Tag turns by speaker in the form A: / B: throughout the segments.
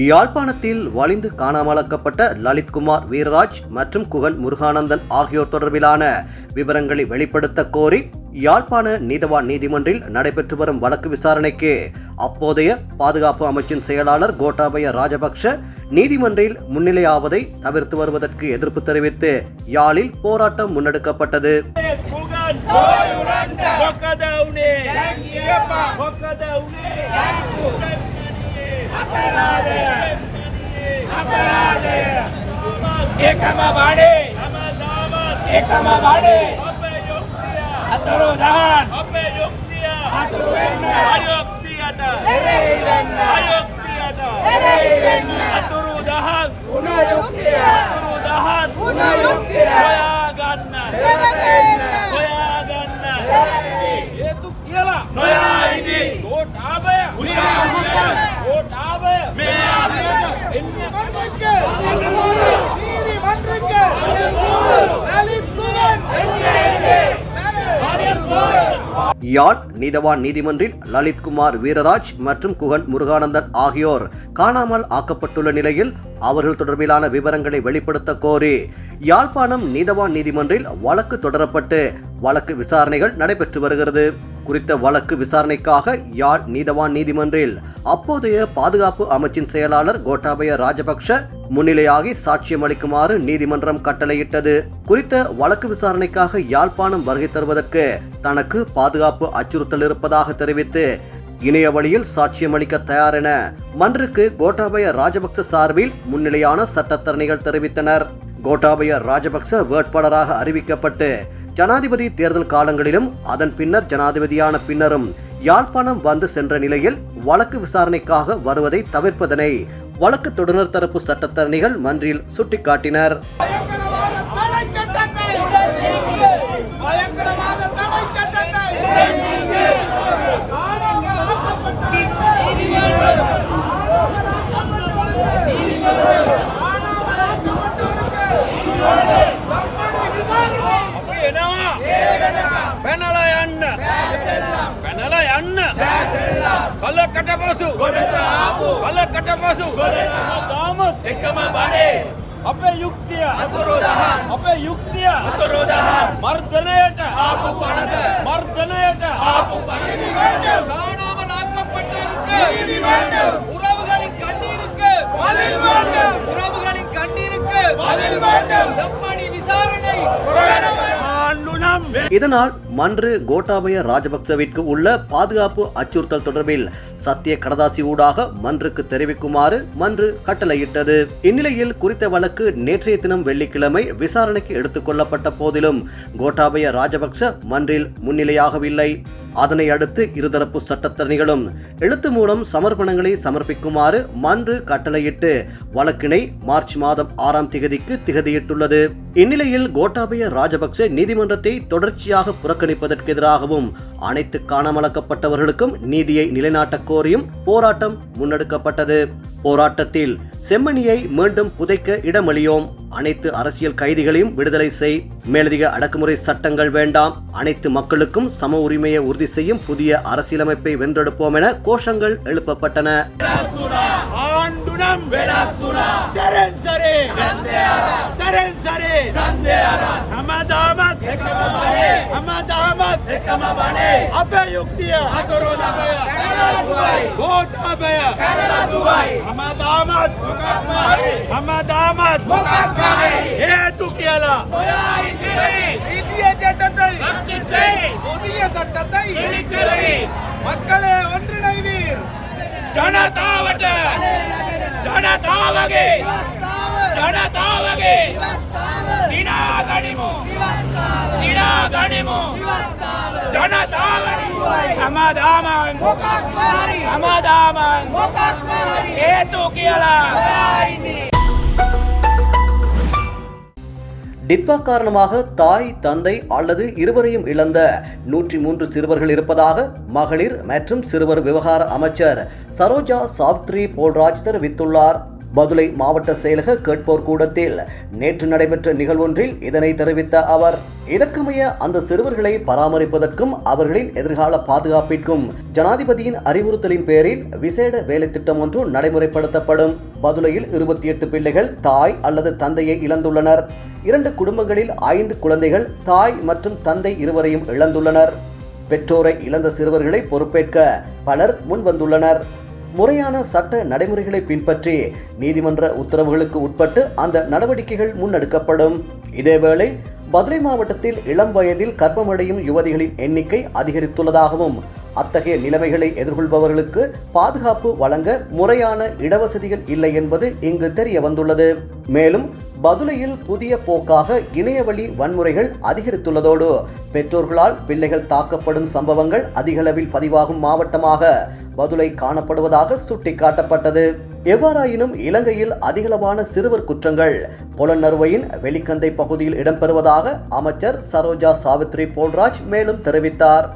A: யாழ்ப்பாணத்தில் வலிந்து காணாமலாக்கப்பட்ட லலித்குமார் வீரராஜ் மற்றும் குகன் முருகானந்தன் ஆகியோர் தொடர்பிலான விவரங்களை வெளிப்படுத்த கோரி யாழ்ப்பாண நீதவான் நீதிமன்றில் நடைபெற்று வரும் வழக்கு விசாரணைக்கு அப்போதைய பாதுகாப்பு அமைச்சின் செயலாளர் கோட்டாபய ராஜபக்ஷ நீதிமன்றில் முன்னிலையாவதை தவிர்த்து வருவதற்கு எதிர்ப்பு தெரிவித்து யாழில் போராட்டம் முன்னெடுக்கப்பட்டது.
B: એકમાં ભાડે એકમાં ભાડે અતરો દાન અપે યોક્તિયા અતરો એન્ના અયોક્તિયાટા એરે એન્ના
C: અયોક્તિયાટા એરે એન્ના
A: யாழ் நீதவான் நீதிமன்றில் லலித்குமார் வீரராஜ் மற்றும் குகன் முருகானந்தன் ஆகியோர். காணாமல் ஆக்கப்பட்டுள்ள நிலையில் அவர்கள் தொடர்பிலான விவரங்களை வெளிப்படுத்த கோரி யாழ்ப்பாணம் நீதவான் நீதிமன்றில் வழக்கு தொடரப்பட்டு வழக்கு விசாரணைகள் நடைபெற்று வருகிறது. குறித்த வழக்கு விசாரணைக்காக யாழ் நீதவான் நீதிமன்றில். அப்போதைய பாதுகாப்பு அமைச்சின் செயலாளர் கோட்டாபய ராஜபக்ஷ முன்னிலையாகி சாட்சியம் அளிக்குமாறு நீதிமன்றம் கட்டளையிட்டது. குறித்த வழக்கு விசாரணைக்காக யாழ்ப்பாணம் வருகை தருவதற்கு தனக்கு பாதுகாப்பு அச்சுறுத்தல் இருப்பதாக தெரிவித்து இணைய வழியில் சாட்சியம் அளிக்க தயார் என மன்றுக்கு கோட்டாபய ராஜபக்ச சார்பில் முன்னிலையான சட்டத்தரணிகள் தெரிவித்தனர். கோட்டாபய ராஜபக்ச வேட்பாளராக அறிவிக்கப்பட்டு ஜனாதிபதி தேர்தல் காலங்களிலும் அதன் பின்னர் ஜனாதிபதியான பின்னரும் யாழ்ப்பாணம் வந்து சென்ற நிலையில் வழக்கு விசாரணைக்காக வருவதை தவிர்ப்பதனை வழக்கு தொடுநர் தரப்பு சட்டத்தரணிகள் மன்றில் சுட்டிக்காட்டினர்.
C: பயங்கரவாத தடை சட்டத்தை
B: కట్టబోసు కళ్ళ కట్టబోసు అబ్బే యుక్తియ అబ్బే యుక్తియ మర్దనయట మర్దనయట உறவுகளின் கண்ணீருக்கு
C: பதில் வேண்டும்
B: உறவுகளின் கண்ணீருக்கு
C: பதில் வேண்டும்
B: செம்மணி விசாரணை
A: இதனால் மன்று கோட்டாபய ராஜபக்சவிற்கு உள்ள பாதுகாப்பு அச்சுறுத்தல் தொடர்பில் சத்திய கடதாசி ஊடாக மன்றுக்கு தெரிவிக்குமாறு மன்று கட்டளையிட்டது. இந்நிலையில் குறித்த வழக்கு நேற்றைய தினம் வெள்ளிக்கிழமை விசாரணைக்கு எடுத்துக் கொள்ளப்பட்ட போதிலும் கோட்டாபய ராஜபக்ச மன்றில் முன்னிலையாகவில்லை. அதனை அடுத்து இருதரப்பு சட்டத்தரணிகளும் எழுத்து மூலம் சமர்ப்பணங்களை சமர்ப்பிக்குமாறு மன்று கட்டளையிட்டு வழக்கினை மார்ச் மாதம் ஆறாம் திகதிக்கு திகதியிட்டுள்ளது. இந்நிலையில் கோட்டாபய ராஜபக்சே நீதிமன்றத்தை தொடர்ச்சியாக புறக்கணிப்பதற்கு எதிராகவும் அனைத்து காணாமலாக்கப்பட்டவர்களுக்கும் நீதியை நிலைநாட்டக் கோரியும் போராட்டம் முன்னெடுக்கப்பட்டது. போராட்டத்தில் செம்மணியை மீண்டும் புதைக்க இடமளியோம். அனைத்து அரசியல் கைதிகளையும் விடுதலை செய். மேலதிக அடக்குமுறை சட்டங்கள் வேண்டாம். அனைத்து மக்களுக்கும் சம உரிமையை உறுதி செய்யும் புதிய அரசியலமைப்பை வென்றெடுப்போம் என கோஷங்கள் எழுப்பப்பட்டன.
B: அபயுக்திய. ಹಮದ್ ಅಹಮದ್ ಏತು ಕೇಳ
C: இந்திய சட்டத்தை புதிய சட்டத்தை மக்களே ஒன்றிணைவீர்
B: ஜனதாவட்ட ஜனதாவகே ஜனதாவகே தினா கனிமோ
A: ಸಮಾಧಾಮನ್ காரணமாக தாய் தந்தை அல்லது இருவரையும் இழந்த நூற்றி மூன்று சிறுவர்கள் இருப்பதாக மகளிர் மற்றும் சிறுவர் விவகார அமைச்சர் சரோஜா சாவ்த்ரி போல்ராஜ் தெரிவித்துள்ளார். பதுளை மாவட்ட செயலக கேட்போர் கூடத்தில் நேற்று நடைபெற்ற நிகழ்வொன்றில் இதனை தெரிவித்த அவர் இதற்கமைய அந்த சிறுவர்களை பராமரிப்பதற்கும் அவர்களின் எதிர்கால பாதுகாப்பிற்கும் ஜனாதிபதியின் அறிவுறுத்தலின் பேரில் விசேட வேலைத்திட்டம் ஒன்று நடைமுறைப்படுத்தப்படும். பதுளையில் இருபத்தி எட்டு பிள்ளைகள் தாய் அல்லது தந்தையை இழந்துள்ளனர். இரண்டு குடும்பங்களில் ஐந்து குழந்தைகள் தாய் மற்றும் தந்தை இருவரையும் இழந்துள்ளனர். பெற்றோரை இழந்த சிறுவர்களை பொறுப்பேற்க பலர் முன்வந்துள்ளனர். முறையான சட்ட நடைமுறைகளை பின்பற்றி நீதிமன்ற உத்தரவுகளுக்கு உட்பட்டு அந்த நடவடிக்கைகள் முன்னெடுக்கப்படும். இதேவேளை மதுரை மாவட்டத்தில் இளம் வயதில் கர்ப்பமடையும் யுவதிகளின் எண்ணிக்கை அதிகரித்துள்ளதாகவும் அத்தகைய நிலைமைகளை எதிர்கொள்பவர்களுக்கு பாதுகாப்பு வழங்க முறையான இடவசதிகள் இல்லை என்பது இங்கு தெரிய வந்துள்ளது. மேலும் பதுளையில் புதிய போக்காக இணையவழி வன்முறைகள் அதிகரித்துள்ளதோடு பெற்றோர்களால் பிள்ளைகள் தாக்கப்படும் சம்பவங்கள் அதிகளவில் பதிவாகும் மாவட்டமாக பதுளை காணப்படுவதாக சுட்டிக்காட்டப்பட்டது. எவ்வாறாயினும் இலங்கையில் அதிகளவான சிறுவர் குற்றங்கள் புலனறுவையின் வெளிக்கந்தை பகுதியில் இடம்பெறுவதாக அமைச்சர் சரோஜா சாவித்ரி போல்ராஜ் மேலும் தெரிவித்தார்.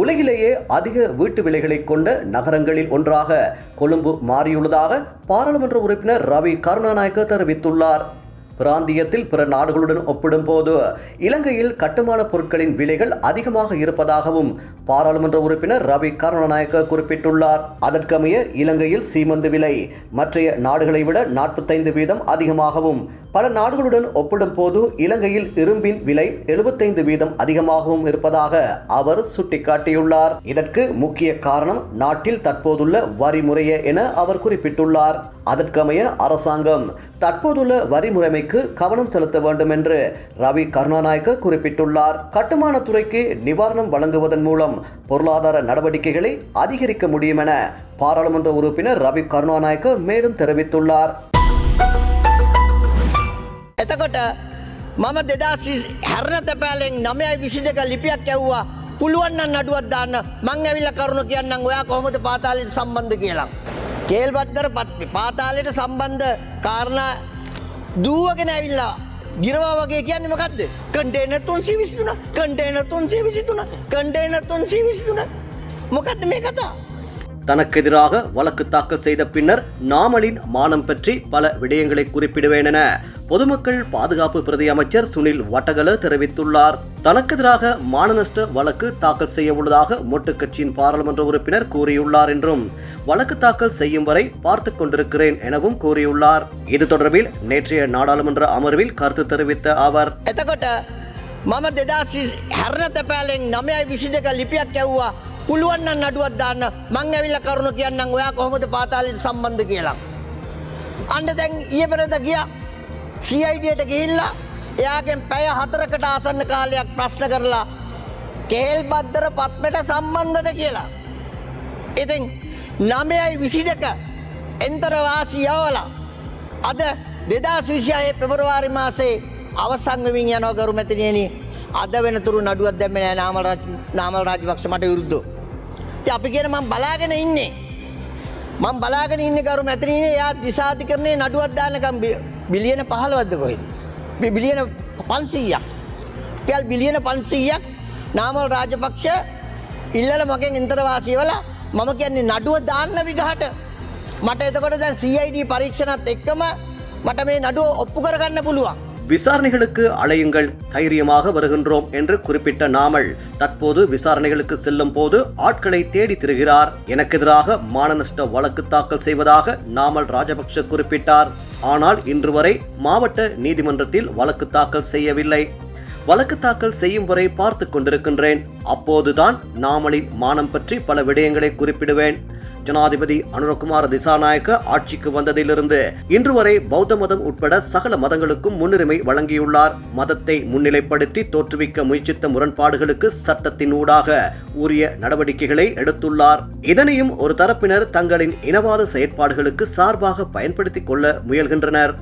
A: உலகிலேயே அதிக வீட்டு விலைகளை கொண்ட நகரங்களில் ஒன்றாக கொழும்பு மாறியுள்ளதாக பாராளுமன்ற உறுப்பினர் ரவி கருணாநாயக்க தெரிவித்துள்ளார். பிராந்தியத்தில் பிற நாடுகளுடன் ஒப்பிடும்போது இலங்கையில் கட்டுமான பொருட்களின் விலைகள் அதிகமாக இருப்பதாகவும் பாராளுமன்ற உறுப்பினர் ரவி கருணநாயக்க குறிப்பிட்டுள்ளார். அதற்கமைய இலங்கையில் சீமந்து விலை மற்றைய நாடுகளை விட நாற்பத்தைந்து வீதம் அதிகமாகவும் பல நாடுகளுடன் ஒப்பிடும்போது இலங்கையில் இரும்பின் விலை எழுபத்தைந்து வீதம் அதிகமாகவும் இருப்பதாக அவர் சுட்டிக்காட்டியுள்ளார். இதற்கு முக்கிய காரணம் நாட்டில் தற்போதுள்ள வரி முறையே என அவர் குறிப்பிட்டுள்ளார். அதற்கமைய அரசாங்கம் தற்போதுள்ள வரி முறைமைக்கு கவனம் செலுத்த வேண்டும் என்று ரவி கருணாநாயக்க குறிப்பிட்டுள்ளார் கட்டுமான துறைக்கு நிவாரணம் வழங்குவதன் மூலம் பொருளாதார நடவடிக்கைகளை அதிகரிக்க முடியும் என பாராளுமன்ற உறுப்பினர் ரவி கருணாநாயக்க மேலும் தெரிவித்துள்ளார்
D: එතකොට මම දෙදස් හැරණ තැපෑලෙන් නමයයි විසි දෙක ලිපියක් ඇව්වා පුළුවන්න නඩුවත් දාන්න මං ඇවිල්ල කරුණු කියන්නම් ඔයා කොහොමද පාතාලයට සම්බන්ධ කියලා. කේල්බත්තර පත් පාතාලයට සම්බන්ධ කාරණ දූවගෙන ඇවිල්ලා ගිරවා වගේ කියන්න මකක්ද කටේන තුන්සි විසිතුන කටේන තුන්සේ විසිතුන කටේන තුන්සේ විසිතුන මොකක්ද මේ කතා.
A: தனக்கு எதிராக வழக்கு தாக்கல் செய்த பின்னர் நாமலின் மானம் பற்றி பல விடயங்களை குறிப்பிடுவேன் என பொதுமக்கள் பாதுகாப்பு பிரதி அமைச்சர் சுனில் வட்டகல தெரிவித்துள்ளார் தனக்கு எதிராக மானநஷ்ட வழக்கு தாக்கல் செய்ய உள்ளதாக மொட்டு கட்சியின் பாராளுமன்ற உறுப்பினர் கூறியுள்ளார் என்றும் வழக்கு தாக்கல் செய்யும் வரை பார்த்துக் கொண்டிருக்கிறேன் எனவும் கூறியுள்ளார் இது தொடர்பில் நேற்றைய நாடாளுமன்ற அமர்வில் கருத்து தெரிவித்த அவர்
D: එතකොට මම දෙදස් හැරණ තැපෑලෙන් නමයයි විසි දෙක ලිපියක් ඇව්වා පුළුවන්න නඩුවත් දාන්න මං ඇවිල්ල කරුණු කියන්නම් ඔයා කොහොමද පාතාලයට සම්බන්ධ කියලා. අන්න දැන් ඒ පෙරද ගිය සයිඩියට ගිහිල්ලා එයාගෙන් පැය හතරකට ආසන්න කාලයක් ප්‍රශ්න කරලා කේල් බද්දර පත්මට සම්බන්ධද කියලා. ඉතින් නමයයි විසි දෙක එන්තරවාසි යවලා අද දෙදා විසියායේ පෙබරවාරි මාසේ අවසංගමින් යනවකරු මැතිනයන අද වෙනතුරු නඩුවත් දැම්මෙන නාමල් නාමල් රාජපක්ෂ මට විරුද්ධ. ති අපි කියන මං බලාගෙන ඉන්නේ. මං බලාගෙන ඉන්න කරු මැතිනීනේ යා දිසාති කරනේ නඩුවත්දානකම් බිලියන පහළවද්ද කොහෙද. බිලියන පන්සීයක්. පියල් බිලියන පන්සීයක් නාමල් රාජපක්ෂ ඉල්ලල මගෙන් ඉන්තරවාසය වල මම කියන්නේ නඩුව දාන්න විගහට මට එතකොට දැන් CID පරීක්ෂණත් එක්කම මට මේ නඩුව ඔප්පු කරගන්න පුළුවන්.
A: விசாரணைகளுக்கு அலையுங்கள் தைரியமாக வருகின்றோம் என்று குறிப்பிட்ட நாமல் தற்போது விசாரணைகளுக்கு செல்லும் போது ஆட்களை தேடி திருகிறார். எனக்கு எதிராக மானநஷ்ட வழக்கு தாக்கல் செய்வதாக நாமல் ராஜபக்ஷ குறிப்பிட்டார். ஆனால் இன்று வரை மாவட்ட நீதிமன்றத்தில் வழக்கு தாக்கல் செய்யவில்லை. வழக்கு தாக்கல் செய்யும் வரை பார்த்து கொண்டிருக்கின்றேன். அப்போதுதான் நாமலின் மானம் பற்றி பல விடயங்களை குறிப்பிடுவேன். ஜனாதிபதி அனுரகுமார திசாநாயக்க ஆட்சிக்கு வந்ததிலிருந்து இன்று வரை பௌத்த மதம் உட்பட சகல மதங்களுக்கும் முன்னுரிமை வழங்கியுள்ளார் மதத்தை முன்னிலைப்படுத்தி தோற்றுவிக்க முயற்சித்த முரண்பாடுகளுக்கு சட்டத்தின் ஊடாக உரிய நடவடிக்கைகளை எடுத்துள்ளார் இதனையும் ஒரு தரப்பினர் தங்களின் இனவாத செயற்பாடுகளுக்கு சார்பாக பயன்படுத்திக் கொள்ள முயல்கின்றனர்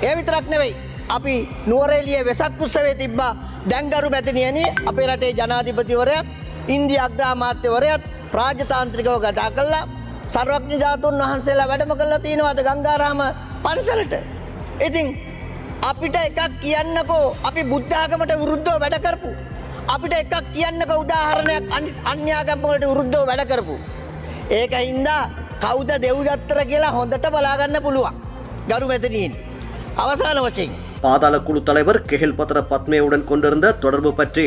D: ඒ විතරක් නෙවෙයි. අපි නුවරේලිය වෙසක් උත්සවේ තිබ්බා දැංගරු මැතිනියන අපේ රටේ ජනාධිපතිවරයත් ඉන්දි අග්‍රාමාත්‍යවරයත් ප්‍රාජතාන්ත්‍රිකව ගතා කල්ලා සර්වඥ ජාතුන් වහන්සේලා වැඩම කල්ලා තියෙනවාද ගංගාරාම පන්සලට. ඉතින් අපිට එකක් කියන්නකෝ අපි බුද්ධාගමට විරුද්ධෝ වැඩ කරපු. අපිට එකක් කියන්නක උදාහරණයක් අන්‍යාගම්මකට විරුද්ධෝ වැඩ කරපු. ඒක හින්දා කෞද දෙව්දත්තර කියලා හොඳට බලාගන්න පුළුවන්. ගරු මෙතනීන්. අවසාන වශයෙන්.
A: பாதாள குழு தலைவர் கெஹில் பத்ர பத்மேவுடன் கொண்டிருந்த தொடர்பு பற்றி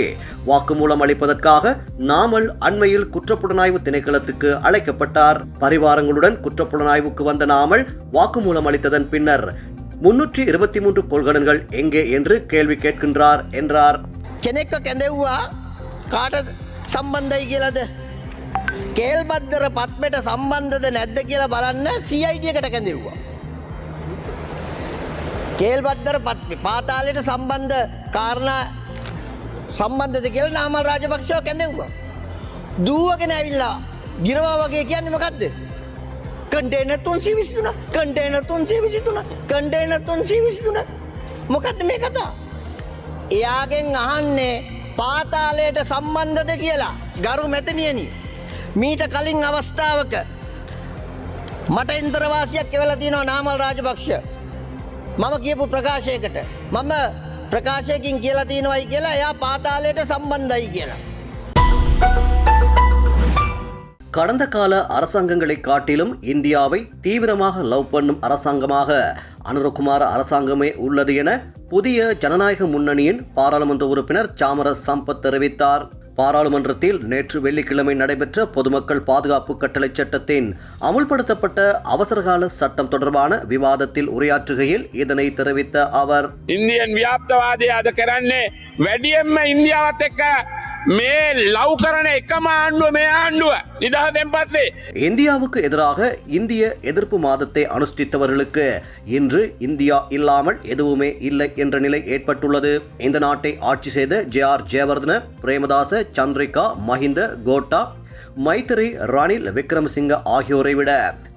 A: வாக்குமூலம் அளிப்பதற்காக நாமல் அண்மையில் குற்றப்புலனாய்வு திணைக்களத்துக்கு அழைக்கப்பட்டார் பரிவாரங்களுடன் குற்றப்புலனாய்வுக்கு வந்த நாமல் வாக்குமூலம் அளித்ததன் பின்னர் முன்னூற்றி இருபத்தி மூன்று கொள்கலன்கள் எங்கே என்று கேள்வி கேட்கின்றார் என்றார்
D: කෙනෙක්ව කැඳෙව්වා කාට සම්බන්ධයි කියලද. කේල් බද්දර පත්මට සම්බන්ධද නැද්ද කියලා බලන්න සියිඩියකට කැඳෙව්වා. කේල් බද්දර පත් පාතාලයට සම්බන්ධ කාරණ සම්බන්ධද කියල නාමල් රාජපක්ෂව කැඳෙව්වා. දූවගෙන ඇවිල්ලා ගිරවා වගේ කියන්න මොකක්ද. කටේන තුන්සි විස්තුන කටේන තුන්සේ විසිතුන කටේන තුන්සේ විසිතුන මොකක්ද මේ කතා. එයාගෙන් අහන්නේ පාතාලයට සම්බන්ධද කියලා ගරු මැතනියනි. මීට කලින් අවස්ථාවක මට ඉන්තරවාසියක් එවලතිනෝ නාමල් රාජපක්ෂ. මම කියපු ප්‍රකාශයකට. මම ප්‍රකාශයකින් කියලතිනවයි කියලා එයා පාතාලයට සම්බන්ධයි කියලා.
A: கடந்த கால அரசாங்கங்களை காட்டிலும் இந்தியாவை தீவிரமாக லவ் பண்ணும் அரசாங்கமாக அனுரகுமார அரசாங்கமே உள்ளது என புதிய ஜனநாயக முன்னணியின் பாராளுமன்ற உறுப்பினர் சாமரஸ் சம்பத் தெரிவித்தார் பாராளுமன்றத்தில் நேற்று வெள்ளிக்கிழமை நடைபெற்ற பொதுமக்கள் பாதுகாப்பு கட்டளை சட்டத்தின் அமுல்படுத்தப்பட்ட அவசரகால சட்டம் தொடர்பான விவாதத்தில் உரையாற்றுகையில் இதனை தெரிவித்த அவர்
C: இந்தியன் வியாப்தவாதி அது වැඩියෙන්ම ඉන්දියාවත් එක්ක මේ ලව් කරන එකම ආණ්ඩුව මේ ආණ්ඩුව නිදහතෙන් පස්සේ
A: இந்தியாவுக்கு எதிராக இந்திய எதிர்ப்பு மாதத்தை அனுஷ்டித்தவர்களுக்கு இன்று இந்தியா இல்லாமல் எதுவுமே இல்லை என்ற நிலை ஏற்பட்டுள்ளது இந்த நாட்டை ஆட்சி செய்த ஜே ஆர் ஜெயவர்தன பிரேமதாச சந்திரிகா மஹிந்த கோட்டா மைத்திரி ரணில் விக்ரமசிங்க ஆகியோரை விட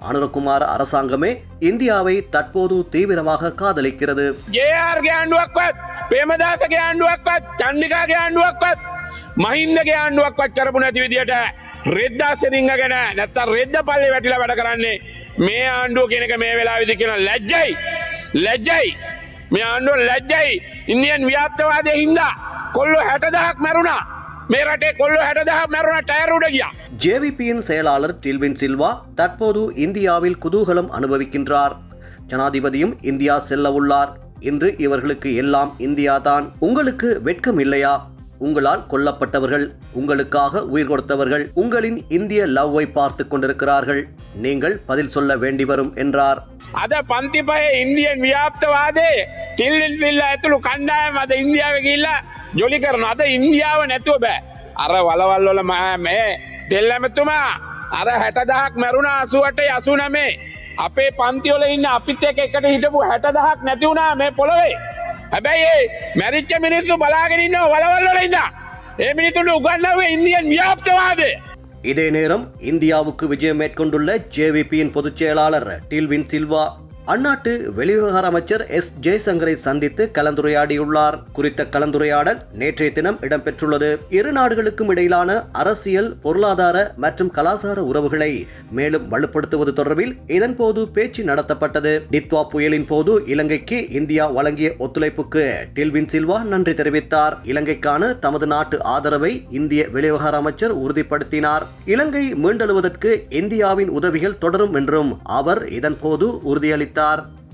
A: அனுரகுமார அரசாங்கமே இந்தியாவை தற்போது தீவிரமாக காதலிக்கிறது
C: ජේආර්ගේ ආණ්ඩුවක්වත් පේමදාසගේ ආණ්ඩුවක්වත් චන්ඩිකාගේ ආණ්ඩුවක්වත් මහින්දගේ ආණ්ඩුවක්වත් කරපු නැති විදිට රෙද්දාසරිංහ ගැන නැත්ත රෙද්ද පල්ලි වැටිල වැඩ කරන්නේ මේ ආණ්ඩුව කෙනක මේ වෙලා විදි කියෙන ලැජ්ජයි ලැජ්ජයි මේ ආණ්ඩුව ලැජ්ජයි ඉන්දියන් ව්‍යාප්තවාදය හින්දා කොල්ලු හැටදහක් මැරුණා මේ රටේ කොල්ලු හැටදහක් මැරුණ ටෑරුඩ ගියා
A: ஜேவிபியின் செயலாளர் டில்வின் சில்வா தற்போது இந்தியாவில் குதூகலம் அனுபவிக்கின்றார் ஜனாதிபதியும் இந்தியா செல்ல உள்ளார் இன்று இவர்களுக்கு எல்லாம் இந்தியாதான் உங்களுக்கு வெட்கம் இல்லையா உங்களால் கொல்லப்பட்டவர்கள் உங்களுக்காக உயிர் கொடுத்தவர்கள் உங்களின் இந்திய லவ்வை பார்த்து கொண்டிருக்கிறார்கள் நீங்கள் பதில் சொல்ல வேண்டி வரும் என்றார்
C: අද පන්තිපය ඉන්දියන් ව්‍යාප්තවාදේ තිල්ලින් සිල්ල ඇතුළු කණ්ඩායම අද ඉන්දියාව ගිල්ලා ජොලි කරන අද ඉන්දියාව නැතුව බෑ අර වලවල්ලොල මේ දෙල්ලමතුමා අර හැටදහක් මැරුණ අසුවට යසු නමේ අපේ පන්තිවල ඉන්න අපිත් එක එකට හිටපු හැටදහක් නැතිවුණා මේ පොළොවේ හැබැයි ඒ මැරිච්ච මිනිස්සු බලාගෙනන්න වලවල්ලොල ඉන්න ඒ මිනිසුන්ට උගන්නවේ ඉන්දියන් ව්‍යාප්තවාදේ
A: இதே நேரம் இந்தியாவுக்கு விஜயம் மேற்கொண்டுள்ள ஜேவிபியின் பொதுச் செயலாளர் டில்வின் சில்வா அந்நாட்டு வெளிவிவகார அமைச்சர் எஸ் ஜெய்சங்கரை சந்தித்து கலந்துரையாடியுள்ளார். குறித்த கலந்துரையாடல் நேற்றைய தினம் இடம்பெற்றுள்ளது. இரு நாடுகளுக்கும் இடையிலான அரசியல் பொருளாதார மற்றும் கலாச்சார உறவுகளை மேலும் வலுப்படுத்துவது தொடர்பில் இதன்போது பேச்சு நடத்தப்பட்டது. டித்வா புயலின் போது இலங்கைக்கு இந்தியா வழங்கிய ஒத்துழைப்புக்கு டில்வின் சில்வா நன்றி தெரிவித்தார். இலங்கைக்கான தமது நாட்டு ஆதரவை இந்திய வெளிவிவகார அமைச்சர் உறுதிப்படுத்தினார். இலங்கை மீண்டெழுவதற்கு இந்தியாவின் உதவிகள் தொடரும் என்றும் அவர் இதன்போது உறுதியளித்தார். miktar